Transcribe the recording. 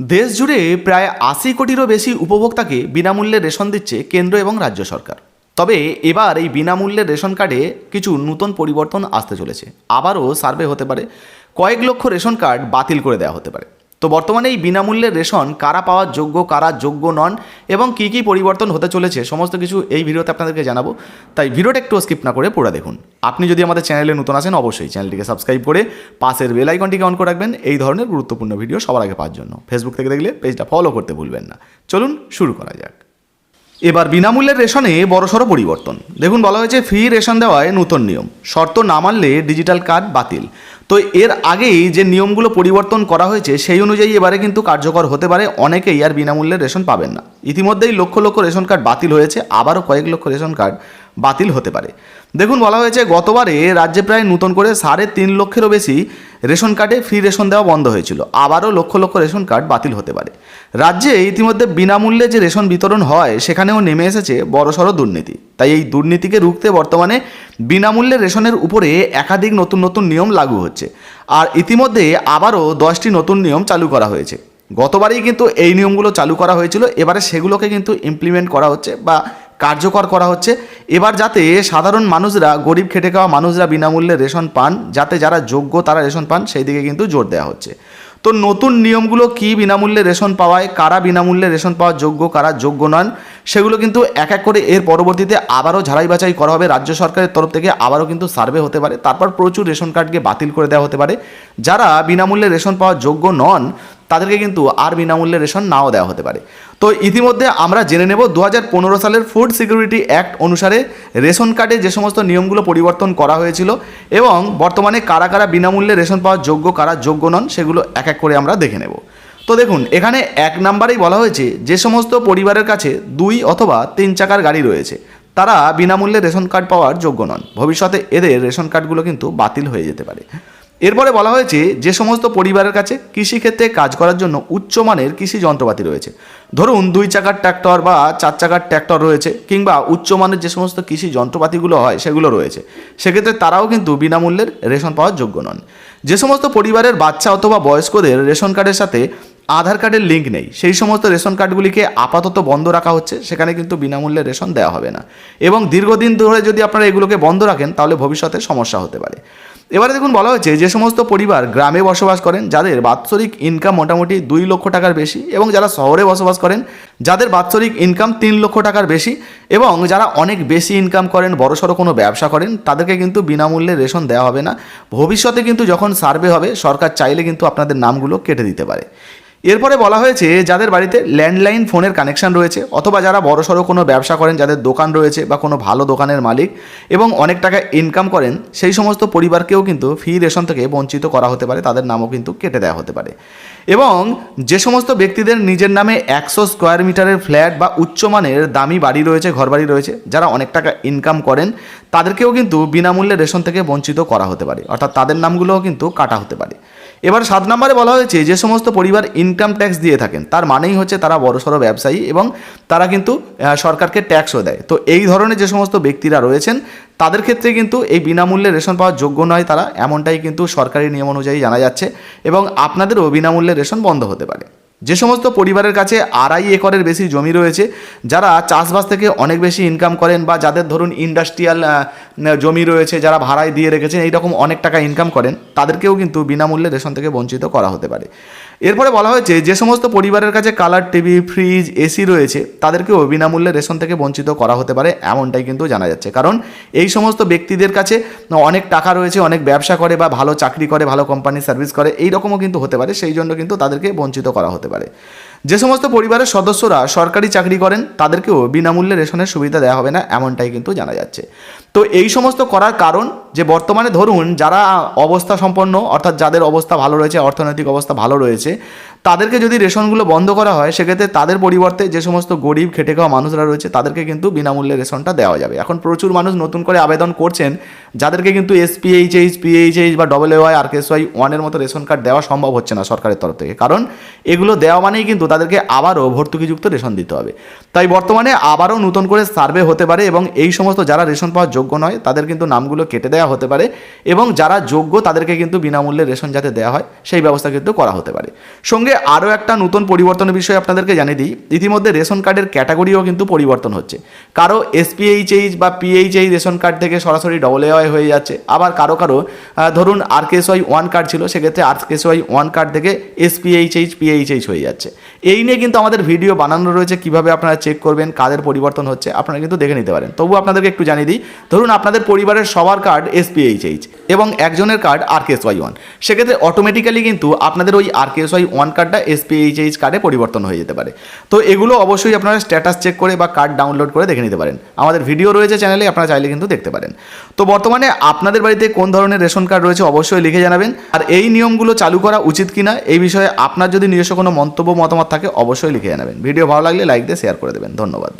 দেশ জুড়ে প্রায় আশি কোটিরও বেশি উপভোক্তাকে বিনামূল্যে রেশন দিচ্ছে কেন্দ্র এবং রাজ্য সরকার। তবে এবার এই বিনামূল্যে রেশন কার্ডে কিছু নতুন পরিবর্তন আসতে চলেছে। আবারও সার্ভে হতে পারে। কয়েক লক্ষ রেশন কার্ড বাতিল করে দেওয়া হতে পারে। তো বর্তমানে এই বিনামূল্যের রেশন কারা পাওয়ার যোগ্য, কারা যোগ্য নন এবং কী কী পরিবর্তন হতে চলেছে সমস্ত কিছু এই ভিডিওতে আপনাদেরকে জানাব। তাই ভিডিওটা একটু স্কিপ না করে পুরো দেখুন। আপনি যদি আমাদের চ্যানেলে নতুন আসেন অবশ্যই চ্যানেলটিকে সাবস্ক্রাইব করে পাশের বেল আইকনটিকে অন করে রাখবেন। এই ধরনের গুরুত্বপূর্ণ ভিডিও সবার আগে পাওয়ার জন্য। ফেসবুক থেকে দেখলে পেজটা ফলো করতে ভুলবেন না। চলুন শুরু করা যাক। এবার বিনামূল্যের রেশনে বড়সড় পরিবর্তন। দেখুন বলা হয়েছে ফ্রি রেশন দেওয়ায় নতুন নিয়ম। শর্ত না মানলে ডিজিটাল কার্ড বাতিল। তো এর আগেই যে নিয়মগুলো পরিবর্তন করা হয়েছে, সেই অনুযায়ী এবারে কিন্তু কার্যকর হতে পারে। অনেকেই আর বিনামূল্যে রেশন পাবেন না। ইতিমধ্যেই লক্ষ লক্ষ রেশন কার্ড বাতিল হয়েছে। আবারও কয়েক লক্ষ রেশন কার্ড বাতিল হতে পারে। দেখুন, বলা হয়েছে গতবারে রাজ্যে প্রায় নতুন করে সাড়ে তিন লক্ষেরও বেশি রেশন কার্ডে ফ্রি রেশন দেওয়া বন্ধ হয়েছিল। আবারও লক্ষ লক্ষ রেশন কার্ড বাতিল হতে পারে। রাজ্যে ইতিমধ্যে বিনামূল্যে যে রেশন বিতরণ হয়, সেখানেও নেমে এসেছে বড়সড় দুর্নীতি। তাই এই দুর্নীতিকে রুখতে বর্তমানে বিনামূল্যে রেশনের উপরে একাধিক নতুন নতুন নিয়ম লাগু হচ্ছে। আর ইতিমধ্যে আবারও দশটি নতুন নিয়ম চালু করা হয়েছে। গতবারেই কিন্তু এই নিয়মগুলো চালু করা হয়েছিল। এবারে সেগুলোকে কিন্তু ইমপ্লিমেন্ট করা হচ্ছে বা কার্যকর করা হচ্ছে। এবার যাতে সাধারণ মানুষরা, গরিব খেটে খাওয়া মানুষরা বিনামূল্যে রেশন পান, যাতে যারা যোগ্য তারা রেশন পান সেই দিকে কিন্তু জোর দেওয়া হচ্ছে। তো নতুন নিয়মগুলো কি বিনামূল্যে রেশন পাওয়ায়, কারা বিনামূল্যে রেশন পাওয়ার যোগ্য, কারা যোগ্য নন, সেগুলো কিন্তু এক এক করে এর পরবর্তীতে আবারও ঝাড়াই বাছাই করা হবে। রাজ্য সরকারের তরফ থেকে আবারও কিন্তু সার্ভে হতে পারে। তারপর প্রচুর রেশন কার্ডকে বাতিল করে দেওয়া হতে পারে। যারা বিনামূল্যে রেশন পাওয়ার যোগ্য নন তাদেরকে কিন্তু আর বিনামূল্যে রেশন নাও দেওয়া হতে পারে। তো ইতিমধ্যে আমরা জেনে নেব দু হাজার পনেরো সালের ফুড সিকিউরিটি অ্যাক্ট অনুসারে রেশন কার্ডে যে সমস্ত নিয়মগুলো পরিবর্তন করা হয়েছিল এবং বর্তমানে কারা কারা বিনামূল্যে রেশন পাওয়ার যোগ্য, কারা যোগ্য নন, সেগুলো এক এক করে আমরা দেখে নেব। তো দেখুন, এখানে এক নাম্বারেই বলা হয়েছে যে সমস্ত পরিবারের কাছে দুই অথবা তিন চাকার গাড়ি রয়েছে, তারা বিনামূল্যে রেশন কার্ড পাওয়ার যোগ্য নন। ভবিষ্যতে এদের রেশন কার্ডগুলো কিন্তু বাতিল হয়ে যেতে পারে। এরপরে বলা হয়েছে যে সমস্ত পরিবারের কাছে কৃষিক্ষেত্রে কাজ করার জন্য উচ্চমানের কৃষি যন্ত্রপাতি রয়েছে। ধরুন, দুই চাকার ট্র্যাক্টর বা চার চাকার ট্র্যাক্টর রয়েছে কিংবা উচ্চমানের যে সমস্ত কৃষি যন্ত্রপাতিগুলো হয় সেগুলো রয়েছে। সেক্ষেত্রে তারাও কিন্তু বিনামূল্যের রেশন পাওয়ার যোগ্য নন। যে সমস্ত পরিবারের বাচ্চা অথবা বয়স্কদের রেশন কার্ডের সাথে আধার কার্ডের লিঙ্ক নেই, সেই সমস্ত রেশন কার্ডগুলিকে আপাতত বন্ধ রাখা হচ্ছে, সেখানে কিন্তু বিনামূল্যে রেশন দেওয়া হবে না। এবং দীর্ঘদিন ধরে যদি আপনারা এগুলোকে বন্ধ রাখেন, তাহলে ভবিষ্যতে সমস্যা হতে পারে। এবারে দেখুন বলা হয়েছে, যে সমস্ত পরিবার গ্রামে বসবাস করেন, যাদের বাৎসরিক ইনকাম মোটামুটি দুই লক্ষ টাকার বেশি এবং যারা শহরে বসবাস করেন, যাদের বাৎসরিক ইনকাম তিন লক্ষ টাকার বেশি এবং যারা অনেক বেশি ইনকাম করেন, বড়সড় কোনো ব্যবসা করেন, তাদেরকে কিন্তু বিনামূল্যে রেশন দেওয়া হবে না। ভবিষ্যতে কিন্তু যখন সার্ভে হবে, সরকার চাইলে কিন্তু আপনাদের নামগুলো কেটে দিতে পারে। এরপরে বলা হয়েছে যাদের বাড়িতে ল্যান্ডলাইন ফোনের কানেকশন রয়েছে অথবা যারা বড়সড় কোনো ব্যবসা করেন, যাদের দোকান রয়েছে বা কোনো ভালো দোকানের মালিক এবং অনেক টাকা ইনকাম করেন, সেই সমস্ত পরিবারকেও কিন্তু ফি রেশন থেকে বঞ্চিত করা হতে পারে, তাদের নামও কিন্তু কেটে দেওয়া হতে পারে। এবং যে সমস্ত ব্যক্তিদের নিজের নামে একশো স্কোয়ার মিটারের ফ্ল্যাট বা উচ্চমানের দামি বাড়ি রয়েছে, ঘরবাড়ি রয়েছে, যারা অনেক টাকা ইনকাম করেন, তাদেরকেও কিন্তু বিনামূল্যে রেশন থেকে বঞ্চিত করা হতে পারে। অর্থাৎ তাদের নামগুলোও কিন্তু কাটা হতে পারে। এবার সাত নম্বরে বলা হয়েছে, যে সমস্ত পরিবার ইনকাম ট্যাক্স দিয়ে থাকেন, তার মানেই হচ্ছে তারা বড়সড় ব্যবসায়ী এবং তারা কিন্তু সরকারকে ট্যাক্সও দেয়। তো এই ধরনের যে সমস্ত ব্যক্তিরা রয়েছেন তাদের ক্ষেত্রে কিন্তু এই বিনামূল্যে রেশন পাওয়ার যোগ্য নয় তারা, এমনটাই কিন্তু সরকারি নিয়ম অনুযায়ী জানা যাচ্ছে এবং আপনাদেরও বিনামূল্যে রেশন বন্ধ হতে পারে। যে সমস্ত পরিবারের কাছে আড়াই একরের বেশি জমি রয়েছে, যারা চাষবাস থেকে অনেক বেশি ইনকাম করেন বা যাদের ধরুন ইন্ডাস্ট্রিয়াল জমি রয়েছে, যারা ভাড়ায় দিয়ে রেখেছেন, এইরকম অনেক টাকা ইনকাম করেন, তাদেরকেও কিন্তু বিনামূল্যে রেশন থেকে বঞ্চিত করা হতে পারে। এরপরে বলা হয়েছে, যে সমস্ত পরিবারের কাছে কালার টিভি ফ্রিজ এসি রয়েছে, তাদেরকেও বিনামূল্যে রেশন থেকে বঞ্চিত করা হতে পারে, এমনটাই কিন্তু জানা যাচ্ছে। কারণ এই সমস্ত ব্যক্তিদের কাছে অনেক টাকা রয়েছে, অনেক ব্যবসা করে বা ভালো চাকরি করে, ভালো কোম্পানি সার্ভিস করে এই রকমও কিন্তু হতে পারে, সেই জন্য কিন্তু তাদেরকে বঞ্চিত করা হতে পারে। যে সমস্ত পরিবারের সদস্যরা সরকারি চাকরি করেন, তাদেরকেও বিনামূল্যে রেশনের সুবিধা দেওয়া হবে না, এমনটাই কিন্তু জানা যাচ্ছে। তো এই সমস্ত করার কারণ, যে বর্তমানে ধরুন, যারা অবস্থা সম্পন্ন, অর্থাৎ যাদের অবস্থা ভালো রয়েছে, অর্থনৈতিক অবস্থা ভালো রয়েছে છે. তাদেরকে যদি রেশনগুলো বন্ধ করা হয়, সেক্ষেত্রে তাদের পরিবর্তে যে সমস্ত গরিব, খেটে খাওয়া মানুষরা রয়েছে, তাদেরকে কিন্তু বিনামূল্যে রেশনটা দেওয়া যাবে। এখন প্রচুর মানুষ নতুন করে আবেদন করছেন, যাদেরকে কিন্তু এসপিএইচএইচ পিএইচএইচ বা ডবল ওয়াই ওয়ানের মতো রেশন কার্ড দেওয়া সম্ভব হচ্ছে না সরকারের তরফ থেকে। কারণ এগুলো দেওয়া মানেই কিন্তু তাদেরকে আবারও ভর্তুকিযুক্ত রেশন দিতে হবে। তাই বর্তমানে আবারও নতুন করে সার্ভে হতে পারে এবং এই সমস্ত যারা রেশন পাওয়ার যোগ্য নয়, তাদের কিন্তু নামগুলো কেটে দেওয়া হতে পারে এবং যারা যোগ্য তাদেরকে কিন্তু বিনামূল্যে রেশন যাতে দেওয়া হয়, সেই ব্যবস্থা কিন্তু করা হতে পারে। সঙ্গে আরও একটা নতুন পরিবর্তনের বিষয়ে আপনাদেরকে জানিয়ে দিই। ইতিমধ্যে রেশন কার্ডের ক্যাটাগরিও কিন্তু পরিবর্তন হচ্ছে। কারও এসপিএইচএইচ বা পিএইচএইচ রেশন কার্ড থেকে সরাসরি ডবল এওয়াই হয়ে যাচ্ছে। আবার কারও কারও ধরুন আর ওয়াই ওয়ান কার্ড ছিল, সেক্ষেত্রে আর ওয়াই ওয়ান কার্ড থেকে এসপিএইচএইচ পিএইচএইচ হয়ে যাচ্ছে। এই নিয়ে কিন্তু আমাদের ভিডিও বানানো রয়েছে, কীভাবে আপনারা চেক করবেন, কাদের পরিবর্তন হচ্ছে, আপনারা কিন্তু দেখে নিতে পারেন। তবু আপনাদেরকে একটু জানিয়ে দিই, ধরুন আপনাদের পরিবারের সবার কার্ড এসপিএইচএইচ এবং একজনের কার্ড আর ওয়াই ওয়ান সেক্ষেত্রে অটোমেটিক্যালি কিন্তু আপনাদের ওই আর ওয়াই ওয়ান কার্ডটা এসপিএইচএইচ কার্ডে পরিবর্তন হয়ে যেতে পারে। তো এগুলো অবশ্যই আপনারা স্ট্যাটাস চেক করে বা কার্ড ডাউনলোড করে দেখে নিতে পারেন। আমাদের ভিডিও রয়েছে চ্যানেলে আপনারা চাইলে কিন্তু দেখতে পারেন। তো বর্তমানে আপনাদের বাড়িতে কোন ধরনের রেশন কার্ড রয়েছে অবশ্যই লিখে জানাবেন। আর এই নিয়মগুলো চালু করা উচিত কিনা, এই বিষয়ে আপনার যদি নিজস্ব কোনো মন্তব্য, মতামত থাকে, অবশ্যই লিখে জানাবেন। ভিডিও ভালো লাগলে লাইক দিয়ে শেয়ার করে দেবেন। ধন্যবাদ।